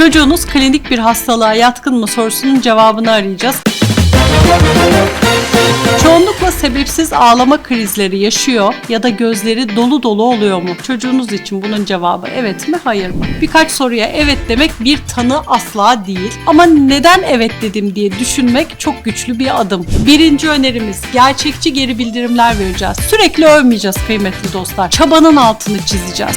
Çocuğunuz klinik bir hastalığa yatkın mı sorusunun cevabını arayacağız. Çoğunlukla sebepsiz ağlama krizleri yaşıyor ya da gözleri dolu dolu oluyor mu? Çocuğunuz için bunun cevabı evet mi hayır mı? Birkaç soruya evet demek bir tanı asla değil. Ama neden evet dedim diye düşünmek çok güçlü bir adım. Birinci önerimiz gerçekçi geri bildirimler vereceğiz. Sürekli övmeyeceğiz kıymetli dostlar. Çabanın altını çizeceğiz.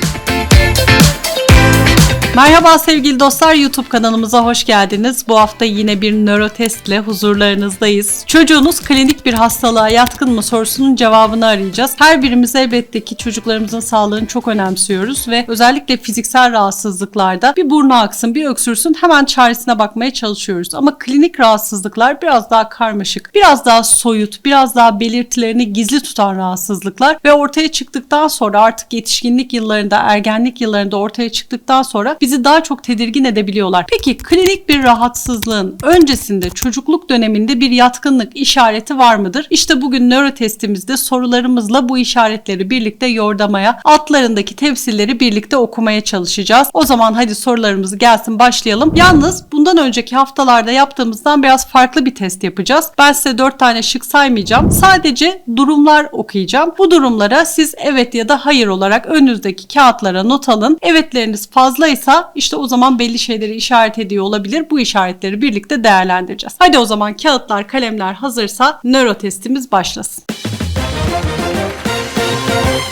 Merhaba sevgili dostlar YouTube kanalımıza hoş geldiniz. Bu hafta yine bir nörotestle huzurlarınızdayız. Çocuğunuz klinik bir hastalığa yatkın mı sorusunun cevabını arayacağız. Her birimiz elbette ki çocuklarımızın sağlığını çok önemsiyoruz ve özellikle fiziksel rahatsızlıklarda bir burnu aksın, bir öksürsün hemen çaresine bakmaya çalışıyoruz. Ama klinik rahatsızlıklar biraz daha karmaşık, biraz daha soyut, biraz daha belirtilerini gizli tutan rahatsızlıklar ve ortaya çıktıktan sonra artık yetişkinlik yıllarında, ergenlik yıllarında ortaya çıktıktan sonra bizi daha çok tedirgin edebiliyorlar. Peki klinik bir rahatsızlığın öncesinde çocukluk döneminde bir yatkınlık işareti var mıdır? İşte bugün nörotestimizde sorularımızla bu işaretleri birlikte yordamaya, altlarındaki tefsirleri birlikte okumaya çalışacağız. O zaman hadi sorularımız gelsin başlayalım. Yalnız bundan önceki haftalarda yaptığımızdan biraz farklı bir test yapacağız. Ben size 4 tane şık saymayacağım. Sadece durumlar okuyacağım. Bu durumlara siz evet ya da hayır olarak önünüzdeki kağıtlara not alın. Evetleriniz fazlaysa işte o zaman belli şeyleri işaret ediyor olabilir. Bu işaretleri birlikte değerlendireceğiz. Hadi o zaman kağıtlar, kalemler hazırsa nöro testimiz başlasın.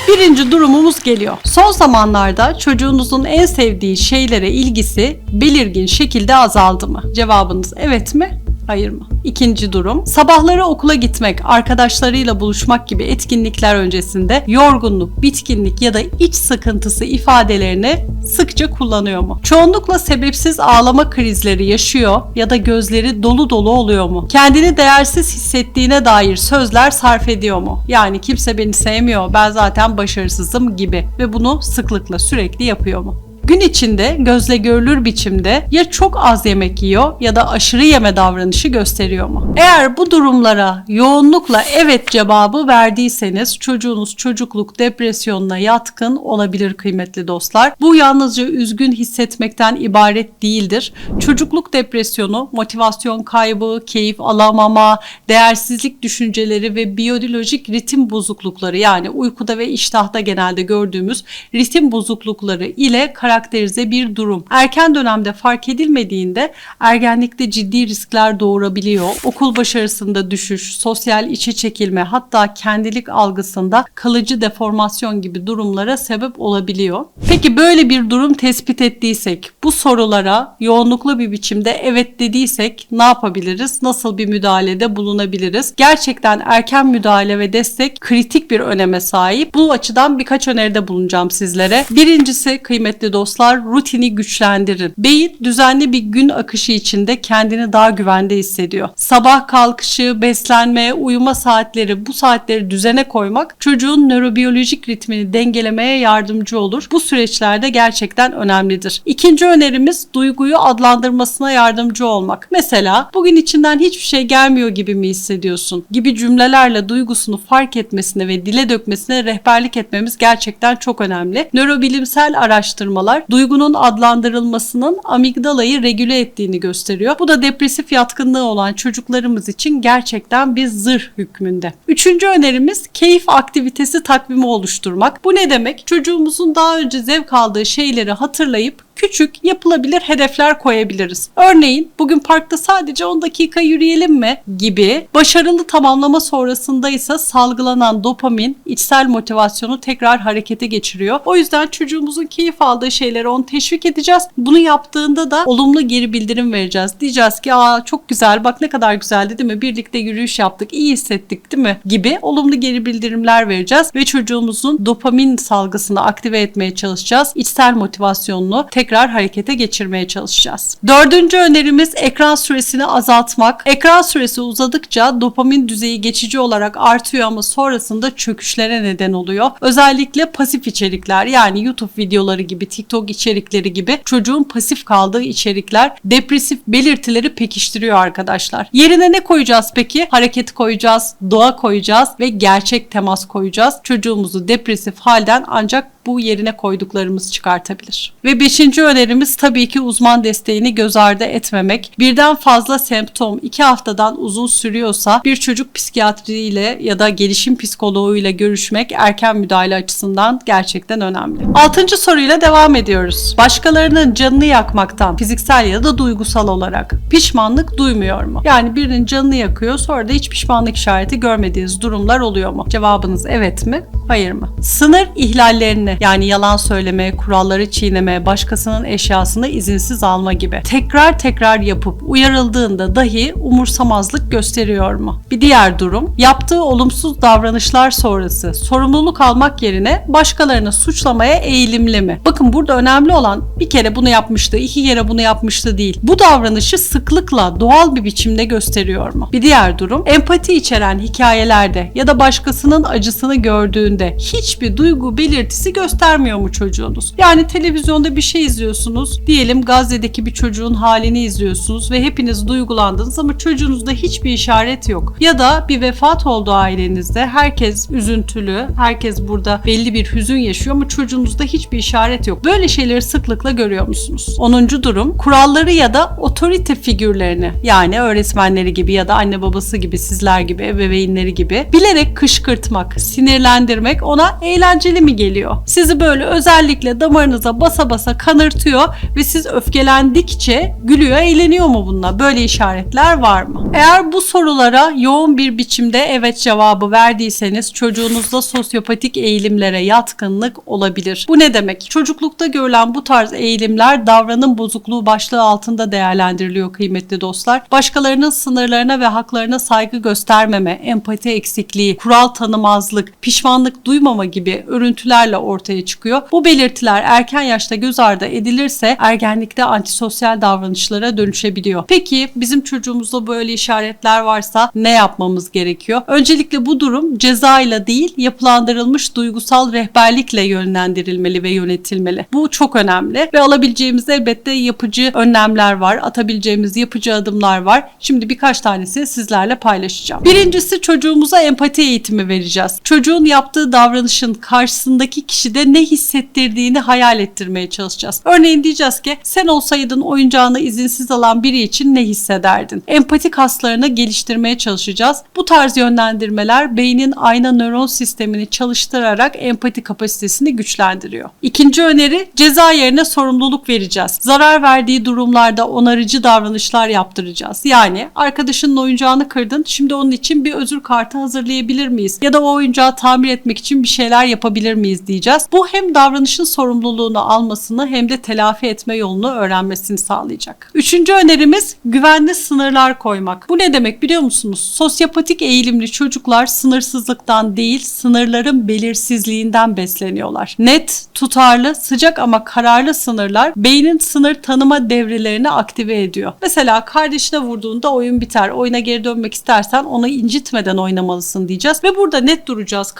Birinci durumumuz geliyor. Son zamanlarda çocuğunuzun en sevdiği şeylere ilgisi belirgin şekilde azaldı mı? Cevabınız evet mi? Hayır? İkinci durum. Sabahları okula gitmek, arkadaşlarıyla buluşmak gibi etkinlikler öncesinde yorgunluk, bitkinlik ya da iç sıkıntısı ifadelerini sıkça kullanıyor mu? Çoğunlukla sebepsiz ağlama krizleri yaşıyor ya da gözleri dolu dolu oluyor mu? Kendini değersiz hissettiğine dair sözler sarf ediyor mu? Yani kimse beni sevmiyor, ben zaten başarısızım gibi ve bunu sıklıkla sürekli yapıyor mu? Gün içinde gözle görülür biçimde ya çok az yemek yiyor ya da aşırı yeme davranışı gösteriyor mu? Eğer bu durumlara yoğunlukla evet cevabı verdiyseniz çocuğunuz çocukluk depresyonuna yatkın olabilir kıymetli dostlar. Bu yalnızca üzgün hissetmekten ibaret değildir. Çocukluk depresyonu motivasyon kaybı, keyif alamama, değersizlik düşünceleri ve biyolojik ritim bozuklukları yani uykuda ve iştahta genelde gördüğümüz ritim bozuklukları ile karakterize bir durum. Erken dönemde fark edilmediğinde ergenlikte ciddi riskler doğurabiliyor. Okul başarısında düşüş, sosyal içe çekilme hatta kendilik algısında kalıcı deformasyon gibi durumlara sebep olabiliyor. Peki böyle bir durum tespit ettiysek, bu sorulara yoğunluklu bir biçimde evet dediysek ne yapabiliriz? Nasıl bir müdahalede bulunabiliriz? Gerçekten erken müdahale ve destek kritik bir öneme sahip. Bu açıdan birkaç öneride bulunacağım sizlere. Birincisi kıymetli dostlar rutini güçlendirin. Beyin düzenli bir gün akışı içinde kendini daha güvende hissediyor. Sabah kalkışı, beslenme, uyuma saatleri bu saatleri düzene koymak çocuğun nörobiyolojik ritmini dengelemeye yardımcı olur. Bu süreçlerde gerçekten önemlidir. İkinci önerimiz duyguyu adlandırmasına yardımcı olmak. Mesela bugün içinden hiçbir şey gelmiyor gibi mi hissediyorsun gibi cümlelerle duygusunu fark etmesine ve dile dökmesine rehberlik etmemiz gerçekten çok önemli. Nörobilimsel araştırmalar duygunun adlandırılmasının amigdalayı regüle ettiğini gösteriyor. Bu da depresif yatkınlığı olan çocuklarımız için gerçekten bir zırh hükmünde. Üçüncü önerimiz keyif aktivitesi takvimi oluşturmak. Bu ne demek? Çocuğumuzun daha önce zevk aldığı şeyleri hatırlayıp küçük yapılabilir hedefler koyabiliriz. Örneğin bugün parkta sadece 10 dakika yürüyelim mi gibi başarılı tamamlama sonrasında ise salgılanan dopamin içsel motivasyonu tekrar harekete geçiriyor. O yüzden çocuğumuzun keyif aldığı şeyleri onu teşvik edeceğiz. Bunu yaptığında da olumlu geri bildirim vereceğiz. Diyeceğiz ki aa çok güzel bak ne kadar güzeldi değil mi? Birlikte yürüyüş yaptık iyi hissettik değil mi? Gibi olumlu geri bildirimler vereceğiz ve çocuğumuzun dopamin salgısını aktive etmeye çalışacağız. İçsel motivasyonunu tekrar tekrar harekete geçirmeye çalışacağız. Dördüncü önerimiz ekran süresini azaltmak. Ekran süresi uzadıkça dopamin düzeyi geçici olarak artıyor ama sonrasında çöküşlere neden oluyor. Özellikle pasif içerikler yani YouTube videoları gibi, TikTok içerikleri gibi çocuğun pasif kaldığı içerikler depresif belirtileri pekiştiriyor arkadaşlar. Yerine ne koyacağız peki? Hareket koyacağız, doğa koyacağız ve gerçek temas koyacağız. Çocuğumuzu depresif halden ancak bu yerine koyduklarımız çıkartabilir. Ve beşinci önerimiz tabii ki uzman desteğini göz ardı etmemek. Birden fazla semptom iki haftadan uzun sürüyorsa bir çocuk psikiyatriyle ya da gelişim psikoloğuyla görüşmek erken müdahale açısından gerçekten önemli. Altıncı soruyla devam ediyoruz. Başkalarının canını yakmaktan fiziksel ya da duygusal olarak pişmanlık duymuyor mu? Yani birinin canını yakıyor sonra da hiç pişmanlık işareti görmediğiniz durumlar oluyor mu? Cevabınız evet mi? Hayır mı? Sınır ihlallerini yani yalan söyleme, kuralları çiğneme, başkasının eşyasını izinsiz alma gibi tekrar tekrar yapıp uyarıldığında dahi umursamazlık gösteriyor mu? Bir diğer durum yaptığı olumsuz davranışlar sonrası sorumluluk almak yerine başkalarını suçlamaya eğilimli mi? Bakın burada önemli olan bir kere bunu yapmıştı, iki kere bunu yapmıştı değil. Bu davranışı sıklıkla doğal bir biçimde gösteriyor mu? Bir diğer durum empati içeren hikayelerde ya da başkasının acısını gördüğünde hiçbir duygu belirtisi göstermiyor mu çocuğunuz? Yani televizyonda bir şey izliyorsunuz. Diyelim Gazze'deki bir çocuğun halini izliyorsunuz ve hepiniz duygulandınız ama çocuğunuzda hiçbir işaret yok. Ya da bir vefat oldu ailenizde. Herkes üzüntülü. Herkes burada belli bir hüzün yaşıyor ama çocuğunuzda hiçbir işaret yok. Böyle şeyleri sıklıkla görüyor musunuz? 10. durum kuralları ya da otorite figürlerini yani öğretmenleri gibi ya da anne babası gibi sizler gibi ebeveynleri gibi bilerek kışkırtmak, sinirlendirmek ona eğlenceli mi geliyor? Sizi böyle özellikle damarınıza basa basa kanırtıyor ve siz öfkelendikçe gülüyor, eğleniyor mu bununla? Böyle işaretler var mı? Eğer bu sorulara yoğun bir biçimde evet cevabı verdiyseniz çocuğunuzda sosyopatik eğilimlere yatkınlık olabilir. Bu ne demek? Çocuklukta görülen bu tarz eğilimler davranım bozukluğu başlığı altında değerlendiriliyor kıymetli dostlar. Başkalarının sınırlarına ve haklarına saygı göstermeme, empati eksikliği, kural tanımazlık, pişmanlık duymama gibi örüntülerle ortaya çıkıyor. Bu belirtiler erken yaşta göz ardı edilirse ergenlikte antisosyal davranışlara dönüşebiliyor. Peki bizim çocuğumuzda böyle işaretler varsa ne yapmamız gerekiyor? Öncelikle bu durum cezayla değil yapılandırılmış duygusal rehberlikle yönlendirilmeli ve yönetilmeli. Bu çok önemli ve alabileceğimiz elbette yapıcı önlemler var, atabileceğimiz yapıcı adımlar var. Şimdi birkaç tanesini sizlerle paylaşacağım. Birincisi çocuğumuza empati eğitimi vereceğiz. Çocuğun yaptığı davranışın karşısındaki kişide ne hissettirdiğini hayal ettirmeye çalışacağız. Örneğin diyeceğiz ki sen olsaydın oyuncağını izinsiz alan biri için ne hissederdin? Empati kaslarını geliştirmeye çalışacağız. Bu tarz yönlendirmeler beynin ayna nöron sistemini çalıştırarak empati kapasitesini güçlendiriyor. İkinci öneri ceza yerine sorumluluk vereceğiz. Zarar verdiği durumlarda onarıcı davranışlar yaptıracağız. Yani arkadaşının oyuncağını kırdın şimdi onun için bir özür kartı hazırlayabilir miyiz? Ya da o oyuncağı tamir etmek için bir şeyler yapabilir miyiz diyeceğiz. Bu hem davranışın sorumluluğunu almasını hem de telafi etme yolunu öğrenmesini sağlayacak. Üçüncü önerimiz güvenli sınırlar koymak. Bu ne demek biliyor musunuz? Sosyopatik eğilimli çocuklar sınırsızlıktan değil sınırların belirsizliğinden besleniyorlar. Net, tutarlı, sıcak ama kararlı sınırlar beynin sınır tanıma devrelerini aktive ediyor. Mesela kardeşine vurduğunda oyun biter. Oyuna geri dönmek istersen onu incitmeden oynamalısın diyeceğiz ve burada net duracağız.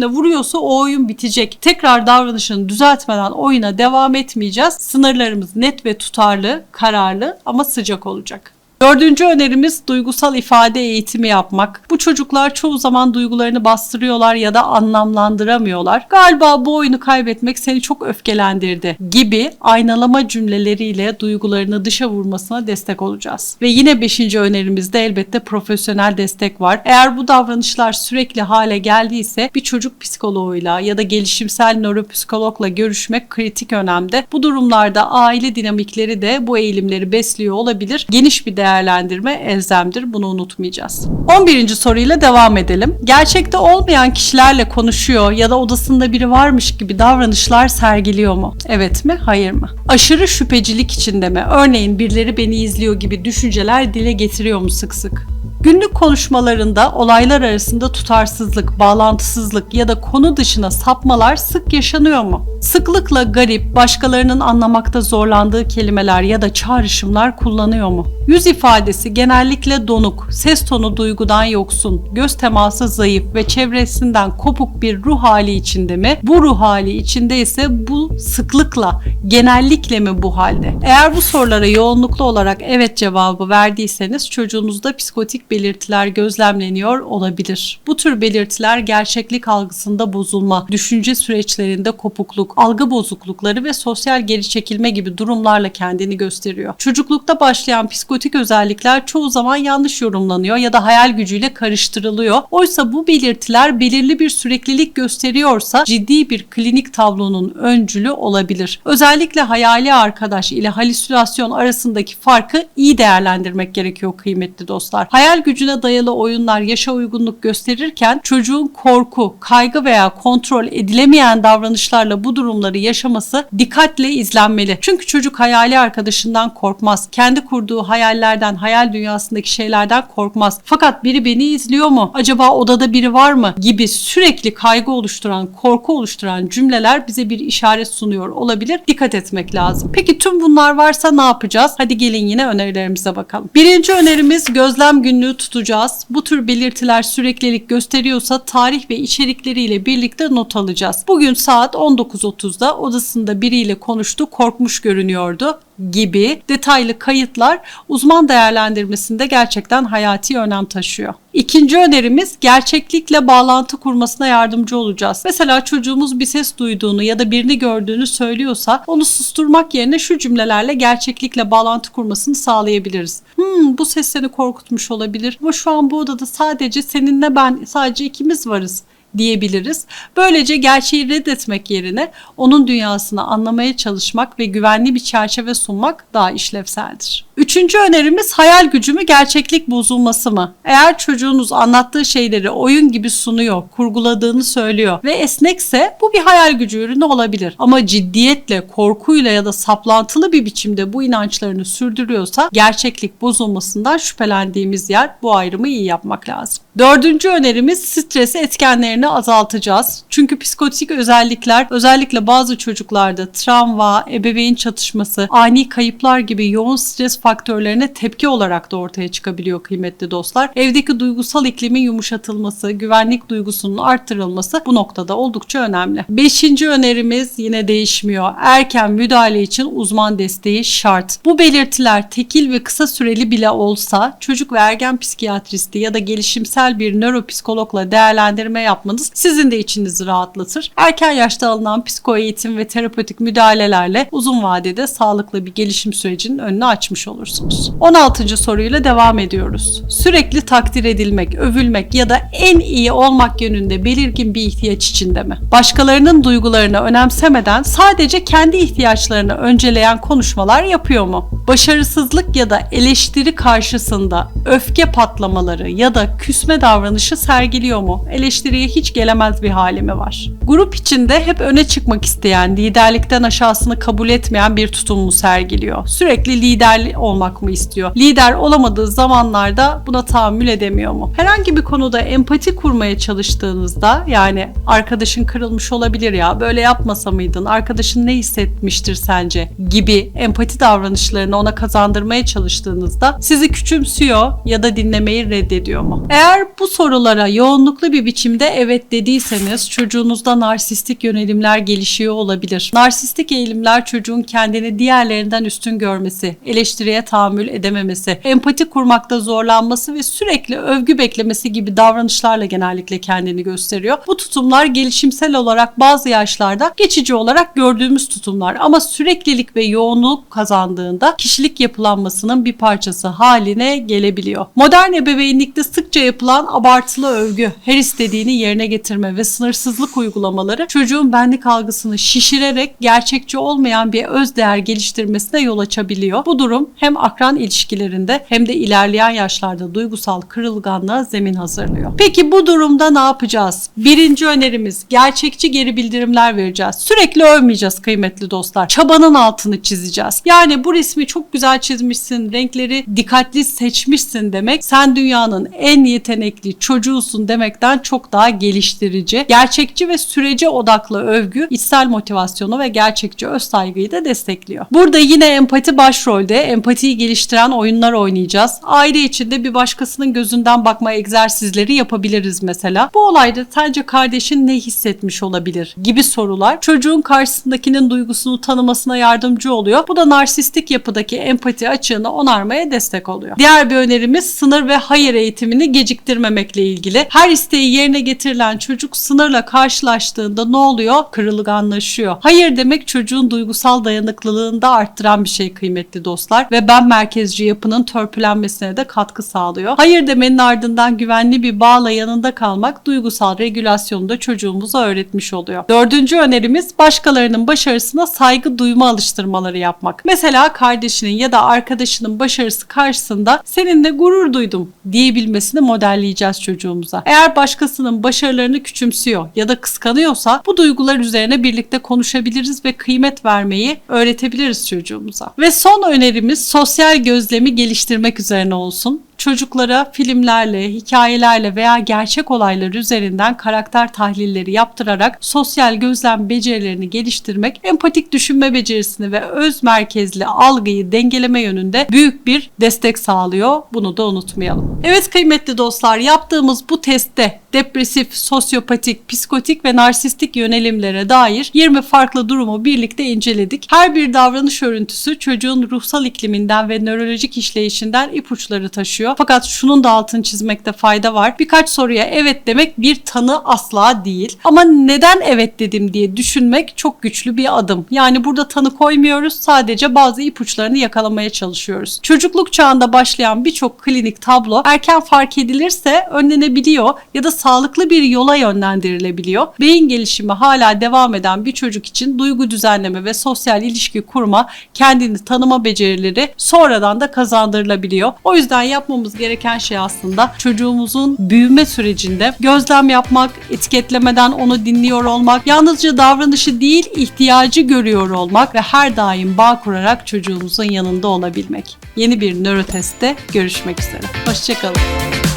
Kardeşine vuruyorsa o oyun bitecek. Tekrar davranışını düzeltmeden oyuna devam etmeyeceğiz. Sınırlarımız net ve tutarlı, kararlı ama sıcak olacak. Dördüncü önerimiz duygusal ifade eğitimi yapmak. Bu çocuklar çoğu zaman duygularını bastırıyorlar ya da anlamlandıramıyorlar. Galiba bu oyunu kaybetmek seni çok öfkelendirdi gibi aynalama cümleleriyle duygularını dışa vurmasına destek olacağız. Ve yine beşinci önerimizde elbette profesyonel destek var. Eğer bu davranışlar sürekli hale geldiyse bir çocuk psikoloğuyla ya da gelişimsel nöropsikologla görüşmek kritik önemde. Bu durumlarda aile dinamikleri de bu eğilimleri besliyor olabilir. Geniş bir değerlendirme elzemdir. Bunu unutmayacağız. 11. soruyla devam edelim. Gerçekte olmayan kişilerle konuşuyor ya da odasında biri varmış gibi davranışlar sergiliyor mu? Evet mi? Hayır mı? Aşırı şüphecilik içinde mi? Örneğin birileri beni izliyor gibi düşünceler dile getiriyor mu sık sık? Günlük konuşmalarında olaylar arasında tutarsızlık, bağlantısızlık ya da konu dışına sapmalar sık yaşanıyor mu? Sıklıkla garip, başkalarının anlamakta zorlandığı kelimeler ya da çağrışımlar kullanıyor mu? Yüz ifadesi genellikle donuk, ses tonu duygudan yoksun, göz teması zayıf ve çevresinden kopuk bir ruh hali içinde mi? Bu ruh hali içinde ise bu sıklıkla, genellikle mi bu halde? Eğer bu sorulara yoğunluklu olarak evet cevabı verdiyseniz çocuğunuzda psikotik belirtiler gözlemleniyor olabilir. Bu tür belirtiler gerçeklik algısında bozulma, düşünce süreçlerinde kopukluk, algı bozuklukları ve sosyal geri çekilme gibi durumlarla kendini gösteriyor. Çocuklukta başlayan psikotik özellikler çoğu zaman yanlış yorumlanıyor ya da hayal gücüyle karıştırılıyor. Oysa bu belirtiler belirli bir süreklilik gösteriyorsa ciddi bir klinik tablonun öncülü olabilir. Özellikle hayali arkadaş ile halüsinasyon arasındaki farkı iyi değerlendirmek gerekiyor kıymetli dostlar. Hayal gücüne dayalı oyunlar yaşa uygunluk gösterirken çocuğun korku, kaygı veya kontrol edilemeyen davranışlarla bu durumları yaşaması dikkatle izlenmeli. Çünkü çocuk hayali arkadaşından korkmaz. Kendi kurduğu hayallerden, hayal dünyasındaki şeylerden korkmaz. Fakat biri beni izliyor mu? Acaba odada biri var mı? gibi sürekli kaygı oluşturan, korku oluşturan cümleler bize bir işaret sunuyor olabilir. Dikkat etmek lazım. Peki tüm bunlar varsa ne yapacağız? Hadi gelin yine önerilerimize bakalım. Birinci önerimiz gözlem günlüğü tutacağız. Bu tür belirtiler süreklilik gösteriyorsa tarih ve içerikleriyle birlikte not alacağız. Bugün saat 19.30'da odasında biriyle konuştu, korkmuş görünüyordu gibi detaylı kayıtlar uzman değerlendirmesinde gerçekten hayati önem taşıyor. İkinci önerimiz gerçeklikle bağlantı kurmasına yardımcı olacağız. Mesela çocuğumuz bir ses duyduğunu ya da birini gördüğünü söylüyorsa onu susturmak yerine şu cümlelerle gerçeklikle bağlantı kurmasını sağlayabiliriz. Hmm, bu ses seni korkutmuş olabilir ama şu an bu odada sadece seninle ben sadece ikimiz varız diyebiliriz. Böylece gerçeği reddetmek yerine onun dünyasını anlamaya çalışmak ve güvenli bir çerçeve sunmak daha işlevseldir. Üçüncü önerimiz hayal gücü mü gerçeklik bozulması mı? Eğer çocuğunuz anlattığı şeyleri oyun gibi sunuyor, kurguladığını söylüyor ve esnekse bu bir hayal gücü ürünü olabilir. Ama ciddiyetle, korkuyla ya da saplantılı bir biçimde bu inançlarını sürdürüyorsa gerçeklik bozulmasından şüphelendiğimiz yer bu ayrımı iyi yapmak lazım. Dördüncü önerimiz stres etkenlerini azaltacağız. Çünkü psikotik özellikler özellikle bazı çocuklarda travma, ebeveyn çatışması, ani kayıplar gibi yoğun stres faktörlerine tepki olarak da ortaya çıkabiliyor kıymetli dostlar. Evdeki duygusal iklimin yumuşatılması, güvenlik duygusunun arttırılması bu noktada oldukça önemli. Beşinci önerimiz yine değişmiyor. Erken müdahale için uzman desteği şart. Bu belirtiler tekil ve kısa süreli bile olsa çocuk ve ergen psikiyatristi ya da gelişimsel bir nöropsikologla değerlendirme yapmanız sizin de içinizi rahatlatır. Erken yaşta alınan psiko eğitim ve terapötik müdahalelerle uzun vadede sağlıklı bir gelişim sürecinin önünü açmış olursunuz. 16. soruyla devam ediyoruz. Sürekli takdir edilmek, övülmek ya da en iyi olmak yönünde belirgin bir ihtiyaç içinde mi? Başkalarının duygularını önemsemeden sadece kendi ihtiyaçlarını önceleyen konuşmalar yapıyor mu? Başarısızlık ya da eleştiri karşısında öfke patlamaları ya da küsme davranışı sergiliyor mu? Eleştiriye hiç gelemez bir hali mi var? Grup içinde hep öne çıkmak isteyen, liderlikten aşağısını kabul etmeyen bir tutum mu sergiliyor? Sürekli lider olmak mı istiyor? Lider olamadığı zamanlarda buna tahammül edemiyor mu? Herhangi bir konuda empati kurmaya çalıştığınızda yani arkadaşın kırılmış olabilir ya böyle yapmasa mıydın? Arkadaşın ne hissetmiştir sence? gibi empati davranışlarını ona kazandırmaya çalıştığınızda sizi küçümsüyor ya da dinlemeyi reddediyor mu? Eğer bu sorulara yoğunluklu bir biçimde evet dediyseniz çocuğunuzda narsistik yönelimler gelişiyor olabilir. Narsistik eğilimler çocuğun kendini diğerlerinden üstün görmesi, eleştiriye tahammül edememesi, empati kurmakta zorlanması ve sürekli övgü beklemesi gibi davranışlarla genellikle kendini gösteriyor. Bu tutumlar gelişimsel olarak bazı yaşlarda geçici olarak gördüğümüz tutumlar ama süreklilik ve yoğunluk kazandığında kişilik yapılanmasının bir parçası haline gelebiliyor. Modern ebeveynlikte sıkça yapılan abartılı övgü, her istediğini yerine getirme ve sınırsızlık uygulamaları çocuğun benlik algısını şişirerek gerçekçi olmayan bir özdeğer geliştirmesine yol açabiliyor. Bu durum hem akran ilişkilerinde hem de ilerleyen yaşlarda duygusal kırılganlığa zemin hazırlıyor. Peki bu durumda ne yapacağız? Birinci önerimiz gerçekçi geri bildirimler vereceğiz. Sürekli övmeyeceğiz kıymetli dostlar. Çabanın altını çizeceğiz. Yani bu resmi çok güzel çizmişsin, renkleri dikkatli seçmişsin demek sen dünyanın en yetenekli yetenekli çocuğusun demekten çok daha geliştirici, gerçekçi ve sürece odaklı övgü içsel motivasyonu ve gerçekçi öz saygıyı da destekliyor. Burada yine empati başrolde. Empatiyi geliştiren oyunlar oynayacağız. Aile içinde bir başkasının gözünden bakma egzersizleri yapabiliriz mesela. Bu olayda sence kardeşin ne hissetmiş olabilir gibi sorular çocuğun karşısındakinin duygusunu tanımasına yardımcı oluyor. Bu da narsistik yapıdaki empati açığını onarmaya destek oluyor. Diğer bir önerimiz sınır ve hayır eğitimini geciktirmemekle ilgili. Her isteği yerine getirilen çocuk sınırla karşılaştığında ne oluyor? Kırılganlaşıyor. Hayır demek çocuğun duygusal dayanıklılığını da arttıran bir şey kıymetli dostlar ve ben merkezci yapının törpülenmesine de katkı sağlıyor. Hayır demenin ardından güvenli bir bağla yanında kalmak duygusal regülasyonu da çocuğumuza öğretmiş oluyor. Dördüncü önerimiz başkalarının başarısına saygı duyma alıştırmaları yapmak. Mesela kardeşinin ya da arkadaşının başarısı karşısında seninle gurur duydum diyebilmesini modelleyeceğiz çocuğumuza. Eğer başkasının başarılarını küçümsüyor ya da kıskanıyorsa bu duygular üzerine birlikte konuşabiliriz ve kıymet vermeyi öğretebiliriz çocuğumuza. Ve son önerimiz sosyal gözlemi geliştirmek üzerine olsun çocuklara filmlerle, hikayelerle veya gerçek olaylar üzerinden karakter tahlilleri yaptırarak sosyal gözlem becerilerini geliştirmek, empatik düşünme becerisini ve öz merkezli algıyı dengeleme yönünde büyük bir destek sağlıyor. Bunu da unutmayalım. Evet kıymetli dostlar yaptığımız bu testte depresif, sosyopatik, psikotik ve narsistik yönelimlere dair 20 farklı durumu birlikte inceledik. Her bir davranış örüntüsü çocuğun ruhsal ikliminden ve nörolojik işleyişinden ipuçları taşıyor. Fakat şunun da altını çizmekte fayda var. Birkaç soruya evet demek bir tanı asla değil. Ama neden evet dedim diye düşünmek çok güçlü bir adım. Yani burada tanı koymuyoruz. Sadece bazı ipuçlarını yakalamaya çalışıyoruz. Çocukluk çağında başlayan birçok klinik tablo erken fark edilirse önlenebiliyor ya da sağlıklı bir yola yönlendirilebiliyor. Beyin gelişimi hala devam eden bir çocuk için duygu düzenleme ve sosyal ilişki kurma, kendini tanıma becerileri sonradan da kazandırılabiliyor. O yüzden yapmamız gereken şey aslında çocuğumuzun büyüme sürecinde gözlem yapmak, etiketlemeden onu dinliyor olmak, yalnızca davranışı değil ihtiyacı görüyor olmak ve her daim bağ kurarak çocuğumuzun yanında olabilmek. Yeni bir nörotestte görüşmek üzere. Hoşçakalın.